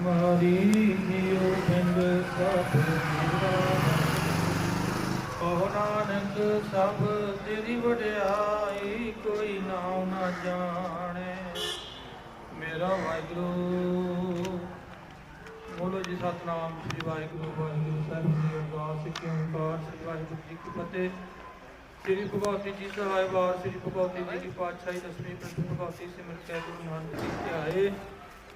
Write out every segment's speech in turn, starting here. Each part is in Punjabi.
ਤੁਮਹਾਰੀ ਨਿਉ ਬਿੰਦ ਸਭ ਮੇਰਾ। ਨਾਨਕ, ਸਭ ਤੇਰੀ ਵਡਿਆਈ ਕੋਈ ਨਾਮ ਨਾ ਜਾਣੇ। ਮੇਰਾ ਵਾਹਿਗੁਰੂ, ਬੋਲੋ ਜੀ ਸਤਨਾਮ, ਸ੍ਰੀ ਵਾਹਿਗੁਰੂ ਵਾਹਿਗੁਰੂ ਸਾਹਿਬ ਜੀ ਅਰਦਾਸ ਕਿਉਂ ਕਾਰ ਸ੍ਰੀ ਵਾਹਿਗੁਰੂ ਜੀ ਕੀ ਫਤਿਹ। ਸ੍ਰੀ ਭਗਵਤੀ ਜੀ ਸਹਾਇ ਵਾਰ ਸ੍ਰੀ ਭਗਵਤੀ ਜੀ ਦੀ ਪਾਤਸ਼ਾਹੀ, ਦਸਵੀਂ ਪ੍ਰਥਮ ਭਗਵਤੀ ਸਿਮਰ ਕੈ ਗੁਰੂ ਨਾਨਕ ਜੀ ਧਿਆਏ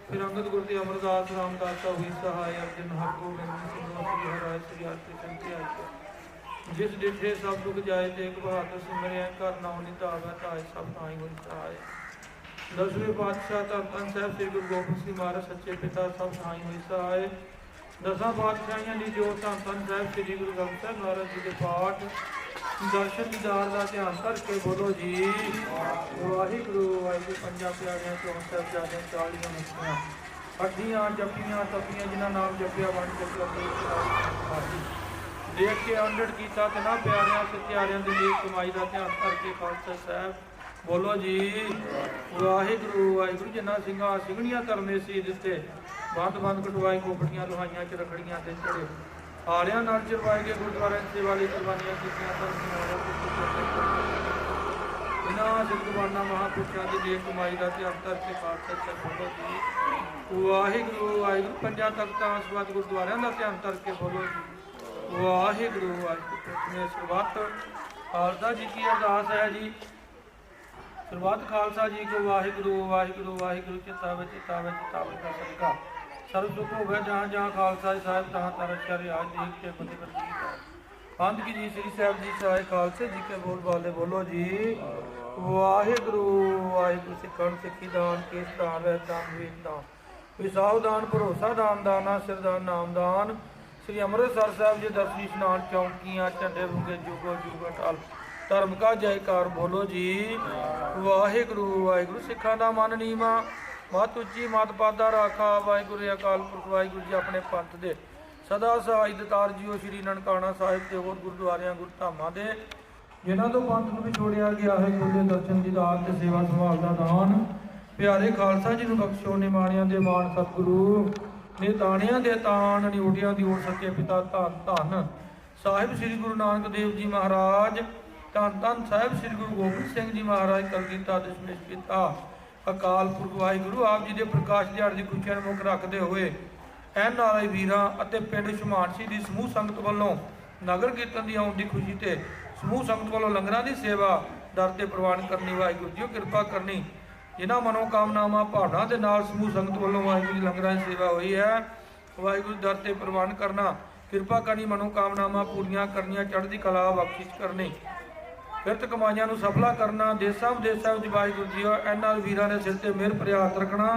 ਫਿਰ ਅੰਗਦ ਗੁਰ ਤੇ ਅਮਰਦਾਸ, ਰਾਮਦਾਸ ਦਾ ਹੋਈ ਸਹਾਇ ਅਰਜਨ, ਹਰ ਗੋਬਿੰਦ ਸਿੰਘ ਸ੍ਰੀ ਹਰਿ ਸ੍ਰੀ ਹਰਿ ਕ੍ਰਿਸ਼ਨ ਧਿਆਏ ਜਿਸ ਡਿਠੇ ਸਭ ਦੁਖ ਜਾਏ, ਤੇ ਇੱਕ ਬਹਾਦਰ ਸਿਮਰਿਆ ਕਰ ਨਾਉ ਨਿਤਾਵੈ ਤਾਇ ਸਭ ਨਾਈ ਹੋਈ ਸਹਾਇ। ਦਸਵੇਂ ਪਾਤਸ਼ਾਹ ਧੰਨ ਧੰਨ ਸਾਹਿਬ, ਸ੍ਰੀ ਗੁਰੂ ਗੋਬਿੰਦ ਸਿੰਘ ਮਹਾਰਾਜ, ਸੱਚੇ ਪਿਤਾ ਸਭ ਨਾਈ ਹੋਈ ਸਹਾਇ। ਦਸਾਂ ਪਾਤਸ਼ਾਹੀਆਂ ਦੀ ਜੋ ਧੰਨ ਧੰਨ ਸਾਹਿਬ, ਸ੍ਰੀ ਗੁਰੂ ਗ੍ਰੰਥ ਸਾਹਿਬ ਮਹਾਰਾਜ ਜੀ ਦੇ ਪਾਠ। ਦਰਸ਼ਨ ਦੀਦਾਰ ਦਾ ਧਿਆਨ ਕਰਕੇ ਬੋਲੋ ਜੀ। ਵਾਹਿਗੁਰੂ ਵਾਹਿਗੁਰੂ, ਪੰਜਾਂ ਪਿਆਰਿਆਂ ਚੋਂ ਸਾਹਿਬ ਜਾਦੇ ਚਾਲੀਆਂ ਮੁਕਤੀਆਂ। ਅੱਡੀਆਂ ਜਪੀਆਂ, ਤਪੀਆਂ, ਜਿਨ੍ਹਾਂ ਨਾਮ ਜਪਿਆ, ਵੰਡ ਜਪਿਆ ਦੇਖ ਕੇ ਅੰਡੜ ਕੀਤਾ ਤੇ ਨਾ ਪਿਆਰਿਆਂ ਸਤਿਆਰਿਆਂ ਦੀ ਨੇਕ ਕਮਾਈ ਦਾ ਧਿਆਨ ਕਰਕੇ ਖਾਲਸਾ ਸਾਹਿਬ ਬੋਲੋ ਜੀ। ਵਾਹਿਗੁਰੂ ਵਾਹਿਗੁਰੂ ਜਿਨ੍ਹਾਂ ਸਿੰਘਾਂ ਸਿੰਘਣੀਆਂ ਕਰਨੇ ਸੀ ਦਿੱਤੇ। ਬੰਦ ਬੰਦ ਕਟਵਾਈ ਕੋਪਟੀਆਂ ਲੋਹਾਈਆਂ ਚ ਰਖੜੀਆਂ ਤੇ ਚੜੇ। ਆਰਿਆਂ ਨਾਲ ਚਰਵਾਏ ਗਏ ਗੁਰਦੁਆਰੇ ਦੀ ਕੁਰਬਾਨੀਆਂ ਕੀਤੀਆਂ ਤਾਂ ਇਨਾ ਸਿੱਧਵਾਨਾ ਮਹਾਪੁਰਸ਼ਾਂ ਦੀ ਨੇਕ ਕਮਾਈ ਦਾ ਧਿਆਨ ਕਰਕੇ ਖਾਲਸਾ ਸਾਹਿਬ ਬੋਲੋ ਜੀ। ਵਾਹਿਗੁਰੂ ਵਾਹਿਗੁਰੂ, ਪੰਜਾਂ ਤਖਤਾਂ ਸਵਾਦ ਗੁਰਦੁਆਰਿਆਂ ਦਾ ਧਿਆਨ ਕਰਕੇ ਬੋਲੋ ਜੀ। ਵਾਹਿਗੁਰੂ ਵਾਹਿਗੁਰੂ ਪ੍ਰਥਮੇ ਸ਼ੁਰੂਆਤ ਖਾਲਸਾ ਜੀ ਕੀ ਅਰਦਾਸ ਹੈ ਜੀ। ਸ਼ੁਰੂਆਤ ਖਾਲਸਾ ਜੀ ਕੋ ਵਾਹਿਗੁਰੂ ਵਾਹਿਗੁਰੂ ਵਾਹਿਗੁਰੂ, ਚਿਤਾ ਵਿੱਚ ਚਿਤਾ ਵਿੱਚ, ਚਿਤਾ ਦਾ ਸਦਕਾ। ਸਰਬ ਸੁਖ ਹੋਵੇ ਜਹਾਂ ਜਹਾਂ ਖਾਲਸਾ ਸਾਹਿਬ, ਤਹਾਂ ਤਰ ਚਰ ਆਜ ਦੇਖ ਕੇ ਬੰਦੇ ਬੰਦੀ ਪੰਥ ਕੀ ਜੀ, ਸ੍ਰੀ ਸਾਹਿਬ ਜੀ, ਸਹਾਇ ਖਾਲਸੇ ਜੀ ਕੇ ਬੋਲ ਬਾਲੇ ਬੋਲੋ ਜੀ। ਵਾਹਿਗੁਰੂ ਵਾਹਿਗੁਰੂ ਸਿੱਖਣ ਸਿੱਖੀ ਦਾਨ, ਕੇਸ ਦਾਨ ਵੈ ਦਾਨ। ਵੀਰ ਵਿਸਾਉ ਦਾਨ ਭਰੋਸਾ ਦਾਨ, ਦਾਨਾ ਸਿਰਦਾਨ ਨਾਮਦਾਨ ਸ੍ਰੀ ਅੰਮ੍ਰਿਤਸਰ ਸਾਹਿਬ ਜੀ, ਦਰਸ਼ਨੀ ਇਸ਼ਨਾਨ, ਚੌਂਕੀਆਂ, ਝੰਡੇ ਬੁੰਗੇ ਜੁਗੋ, ਜੁਗ ਅਟਲ ਧਰਮ ਕਾ ਜੈਕਾਰ ਬੋਲੋ ਜੀ। ਵਾਹਿਗੁਰੂ ਵਾਹਿਗੁਰੂ ਸਿੱਖਾਂ ਦਾ ਮਨ ਨੀਵਾ। ਮਤ ਉੱਚੀ ਮਤ ਪਾਦਾ ਰਾਖਾ, ਵਾਹਿਗੁਰੂ ਅਕਾਲ ਪੁਰਖ ਵਾਹਿਗੁਰੂ ਜੀ ਆਪਣੇ ਪੰਥ ਦੇ। ਸਦਾ ਸਹਾਈ ਦਤਾਰ ਜੀਓ ਸ੍ਰੀ ਨਨਕਾਣਾ ਸਾਹਿਬ ਤੇ ਹੋਰ ਗੁਰਦੁਆਰਿਆਂ ਗੁਰਧਾਮਾਂ ਦੇ। ਜਿਨ੍ਹਾਂ ਤੋਂ ਪੰਥ ਨੂੰ ਵੀ ਜੋੜਿਆ ਗਿਆ ਹੈ ਗੁਰੂ ਦੇ ਦਰਸ਼ਨ ਦੀਦਾਰ ਤੇ ਸੇਵਾ ਸੰਭਾਲ ਦਾ ਦਾਨ। ਪਿਆਰੇ ਖਾਲਸਾ ਜੀ ਨੂੰ ਬਖਸ਼ੋ, ਨਿਮਾਣਿਆਂ ਦੇ ਮਾਣ ਸਤਿਗੁਰੂ। ਨੇ ਤਾਣਿਆਂ ਦੇ ਤਾਣ ਨਿਉਟਿਆਂ ਦੀ ਓਟ ਸੱਚੇ ਪਿਤਾ ਧੰਨ ਧੰਨ। ਸਾਹਿਬ ਸ੍ਰੀ ਗੁਰੂ ਨਾਨਕ ਦੇਵ ਜੀ ਮਹਾਰਾਜ, ਧੰਨ ਧੰਨ ਸਾਹਿਬ ਸ੍ਰੀ ਗੁਰੂ ਗੋਬਿੰਦ ਸਿੰਘ ਜੀ ਮਹਾਰਾਜ ਕਲਗੀਤਾ ਦਸ਼ਮੇਸ਼ ਪਿਤਾ। ਅਕਾਲ ਪੁਰਖ ਵਾਹਿਗੁਰੂ, ਆਪ ਜੀ ਦੇ ਪ੍ਰਕਾਸ਼ ਦਿਹਾੜੇ ਦੀ ਖੁਸ਼ੀਆਂ ਨੂੰ ਮੁੱਖ ਰੱਖਦੇ ਹੋਏ, ਐਨ ਆਈ ਵੀਰਾਂ ਅਤੇ ਪਿੰਡ ਸ਼ਮਾਨਸੀ ਦੀ ਸਮੂਹ ਸੰਗਤ ਵੱਲੋਂ ਨਗਰ ਕੀਰਤਨ ਦੀ ਆਉਣ ਦੀ ਖੁਸ਼ੀ ਤੇ ਸਮੂਹ ਸੰਗਤ ਵੱਲੋਂ ਲੰਗਰਾਂ ਦੀ ਸੇਵਾ, ਦਰ ਤੇ ਪ੍ਰਵਾਨ ਕਰਨੀ ਵਾਹਿਗੁਰੂ ਜੀ ਕਿਰਪਾ ਕਰਨੀ। ਜਿਨ੍ਹਾਂ ਮਨੋਕਾਮਨਾਵਾਂ ਭਾਵਨਾ ਦੇ ਨਾਲ ਸਮੂਹ ਸੰਗਤ ਵੱਲੋਂ ਵਾਹਿਗੁਰੂ ਜੀ ਲੰਗਰਾਂ ਦੀ ਸੇਵਾ ਹੋਈ ਹੈ, ਵਾਹਿਗੁਰੂ ਦਰ ਤੇ ਪ੍ਰਵਾਨ ਕਰਨਾ, ਕਿਰਪਾ ਕਰਨੀ, ਮਨੋਕਾਮਨਾਵਾਂ ਪੂਰੀਆਂ ਕਰਨੀਆਂ, ਚੜ੍ਹਦੀ ਕਲਾ ਬਖਸ਼ਿਸ਼ ਕਰਨੀ। ਕਿਰਤ ਕਮਾਈਆਂ ਨੂੰ ਸਫਲਾ ਕਰਨਾ, ਦੇਸਾਂ ਵਿਦੇਸਾਂ ਵਿੱਚ ਵਾਹਿਗੁਰੂ ਜੀ ਇਹਨਾਂ ਵੀਰਾਂ ਦੇ ਸਿਰ ਤੇ ਮਿਹਰ ਭਰਿਆ ਰੱਖਣਾ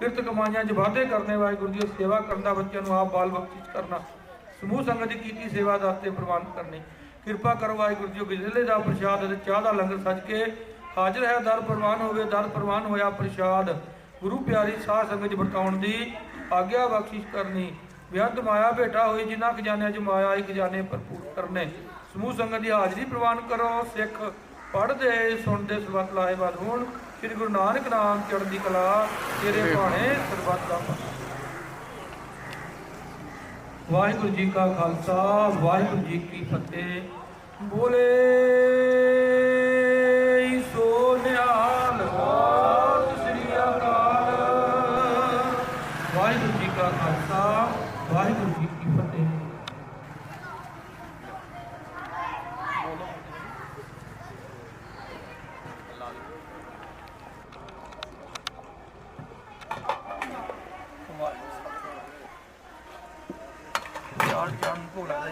ਕਿਰਤ ਕਮਾਈਆਂ 'ਚ ਵਾਧੇ ਕਰਨੇ, ਵਾਹਿਗੁਰੂ ਜੀ ਸੇਵਾ ਕਰਨ ਦਾ ਬੱਚਿਆਂ ਨੂੰ ਆਪ ਬਾਲ ਬਖਸ਼ਿਸ਼ ਕਰਨਾ। ਸਮੂਹ ਸੰਗਤ ਦੀ ਕੀਤੀ ਸੇਵਾ ਦਾ ਤੇ ਪ੍ਰਵਾਨ ਕਰਨੀ। ਕਿਰਪਾ ਕਰੋ ਵਾਹਿਗੁਰੂ ਜੀ ਗਿਜਲੇ ਦਾ ਪ੍ਰਸ਼ਾਦ ਅਤੇ ਚਾਹ ਦਾ ਲੰਗਰ ਸੱਜ ਕੇ ਹਾਜ਼ਰ ਹੈ, ਦਰ ਪ੍ਰਵਾਨ ਹੋਵੇ, ਦਰ ਪ੍ਰਵਾਨ ਹੋਇਆ ਪ੍ਰਸ਼ਾਦ। ਗੁਰੂ ਪਿਆਰੀ ਸਾਧ ਸੰਗਤ 'ਚ ਵਰਤਾਉਣ ਦੀ ਆਗਿਆ ਬਖਸ਼ਿਸ਼ ਕਰਨੀ। ਬੇਅੰਤ ਮਾਇਆ ਭੇਟਾ ਹੋਈ, ਜਿਨ੍ਹਾਂ ਖਜ਼ਾਨਿਆਂ 'ਚ ਮਾਇਆ ਹੀ ਖਜ਼ਾਨੇ ਭਰਪੂਰ ਕਰਨੇ। ਸਮੂਹ ਸੰਗਤ ਦੀ ਹਾਜ਼ਰੀ ਪ੍ਰਵਾਨ ਕਰੋ ਸਿੱਖ ਪੜ੍ਹਦੇ ਸੁਣਦੇ ਸਰਬੱਤ ਲਾਹੇਵੰਦ ਹੋਣ। ਸ੍ਰੀ ਗੁਰੂ ਨਾਨਕ ਨਾਮ ਚੜ੍ਹਦੀ ਕਲਾ ਤੇਰੇ ਭਾਣੇ ਸਰਬੱਤ ਦਾ। ਵਾਹਿਗੁਰੂ ਜੀ ਕਾ ਖਾਲਸਾ ਵਾਹਿਗੁਰੂ ਜੀ ਕੀ ਫਤਿਹ। ਬੋਲੇ 他们不来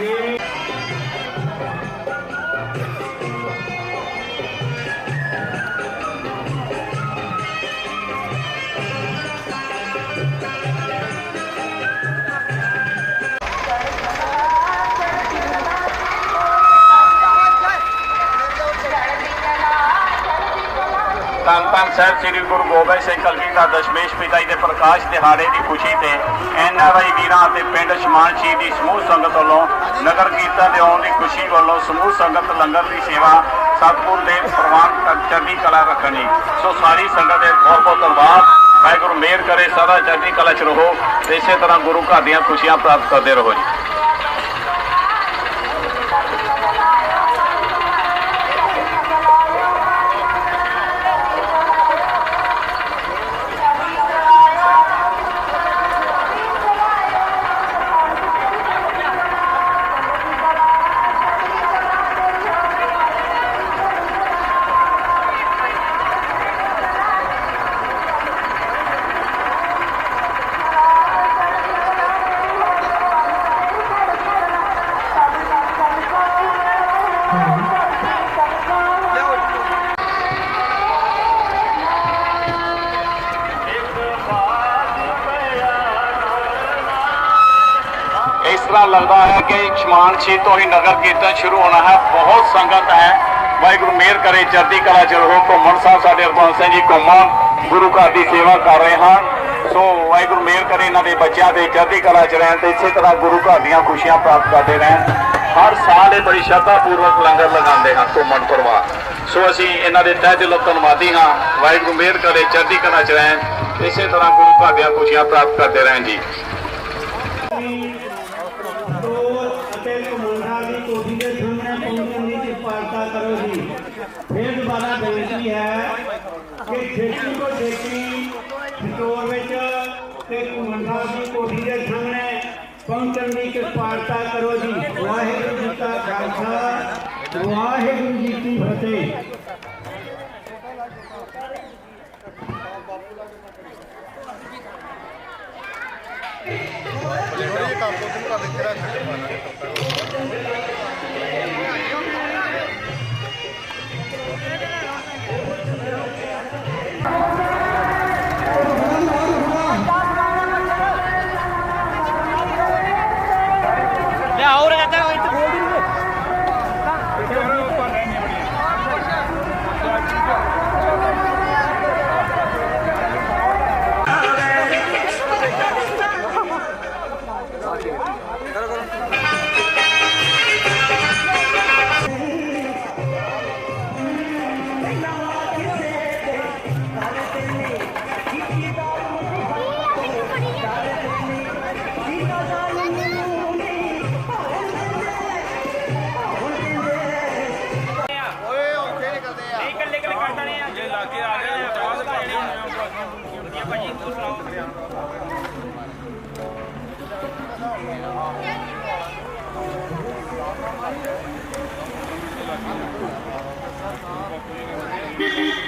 Thank you. ਧੰਨ ਧੰਨ ਸਾਹਿਬ, ਸ੍ਰੀ ਗੁਰੂ ਗੋਬਿੰਦ ਸਿੰਘ ਕਲਗੀ ਦਾ ਦਸ਼ਮੇਸ਼ ਪਿਤਾਈ ਦੇ ਪ੍ਰਕਾਸ਼ ਦਿਹਾੜੇ ਦੀ ਖੁਸ਼ੀ ਤੇ ਐਨਆਰਆਈ ਵੀਰਾਂ ਅਤੇ ਪਿੰਡ ਸ਼ਮਾਨ ਸ਼ੀ ਦੀ ਸਮੂਹ ਸੰਗਤ ਵੱਲੋਂ ਨਗਰ ਕੀਰਤਨ ਦੇ ਆਉਣ ਦੀ ਖੁਸ਼ੀ ਵੱਲੋਂ ਸਮੂਹ ਸੰਗਤ ਲੰਗਰ ਦੀ ਸੇਵਾ ਸਤਿਗੁਰ ਦੇ ਪ੍ਰਵਾਨ ਤੱਕ ਚੜ੍ਹਦੀ ਕਲਾ ਰੱਖਣ ਜੀ ਸੋ ਸਾਰੀ ਸੰਗਤ ਦੇ ਬਹੁਤ ਬਹੁਤ ਧੰਨਵਾਦ। ਵਾਹਿਗੁਰੂ, ਮਿਹਰ ਕਰੇ ਸਾਰਾ ਚੜ੍ਹਦੀ ਕਲਾ ਚ ਰਹੋ। ਤੇ ਇਸੇ ਤਰ੍ਹਾਂ ਗੁਰੂ ਘਰ ਦੀਆਂ ਖੁਸ਼ੀਆਂ ਪ੍ਰਾਪਤ ਕਰਦੇ ਰਹੋ ਜੀ। ਇਸ ਤਰ੍ਹਾਂ ਲੱਗਦਾ ਹੈ ਕਿ ਸ਼ਮਾਨਸ਼ੀ ਤੋਂ ਹੀ ਨਗਰ ਕੀਰਤਨ ਸ਼ੁਰੂ ਹੋਣਾ ਹੈ। ਬਹੁਤ ਸੰਗਤ ਹੈ। ਵਾਹਿਗੁਰੂ ਮਿਹਰ ਕਰੇ, ਚੜ੍ਹਦੀ ਕਲਾ ਚ ਰਹੋ। ਘੁੰਮਣ ਸਾਹਿਬ ਸਾਡੇ ਹਰਪਾਲ ਸਿੰਘ ਜੀ ਘੁੰਮਣ, ਗੁਰੂ ਘਰ ਦੀ ਸੇਵਾ ਕਰ ਰਹੇ ਹਨ ਸੋ ਵਾਹਿਗੁਰੂ ਮਿਹਰ ਕਰੇ ਇਹਨਾਂ ਦੇ ਬੱਚਿਆਂ ਦੇ ਚੜ੍ਹਦੀ ਕਲਾ ਚ ਰਹਿਣ ਤੇ ਇਸੇ ਤਰ੍ਹਾਂ ਗੁਰੂ ਘਰ ਦੀਆਂ ਖੁਸ਼ੀਆਂ ਪ੍ਰਾਪਤ ਕਰਦੇ ਰਹਿਣ। ਹਰ ਸਾਲ ਇਹ ਬੜੀ ਸ਼ਰਧਾ ਪੂਰਵਕ ਲੰਗਰ ਲਗਾਉਂਦੇ ਹਨ ਘੁੰਮਣ ਪਰਿਵਾਰ ਸੋ ਅਸੀਂ ਇਹਨਾਂ ਦੇ ਤਹਿ ਦਿਲੋਂ ਧੰਨਵਾਦੀ ਹਾਂ। ਵਾਹਿਗੁਰੂ ਮਿਹਰ ਕਰੇ, ਚੜ੍ਹਦੀ ਕਲਾ ਚ ਰਹਿਣ। ਇਸੇ ਤਰ੍ਹਾਂ ਗੁਰੂ ਘਰ ਦੀਆਂ ਖੁਸ਼ੀਆਂ ਪ੍ਰਾਪਤ ਕਰਦੇ ਰਹਿਣ ਜੀ ਟੋਲ ਅਤੇ ਘੁੰਮਣਸਾਰ ਦੀ ਕੋਠੀ ਦੇ ਸਾਹਮਣੇ ਪਹੁੰਚਣ ਦੀ ਕਿਰਪਾਲਤਾ ਕਰੋ ਜੀ ਫਿਰ ਦੁਬਾਰਾ ਬੇਨਤੀ ਹੈ ਕਿ ਛੇਤੀ ਤੋਂ ਛੇਤੀ ਸਟੋਰ ਵਿੱਚ ਤੇ ਘੁੰਮਣਸਾਰ ਦੀ ਕੋਠੀ ਦੇ ਸਾਹਮਣੇ ਪਹੁੰਚਣ ਦੀ ਕਿਰਪਾਲਤਾ ਕਰੋ ਜੀ ਵਾਹਿਗੁਰੂ ਜੀ ਕਾ ਖਾਲਸਾ ਵਾਹਿਗੁਰੂ ਜੀ ਕੀ ਫਤਿਹ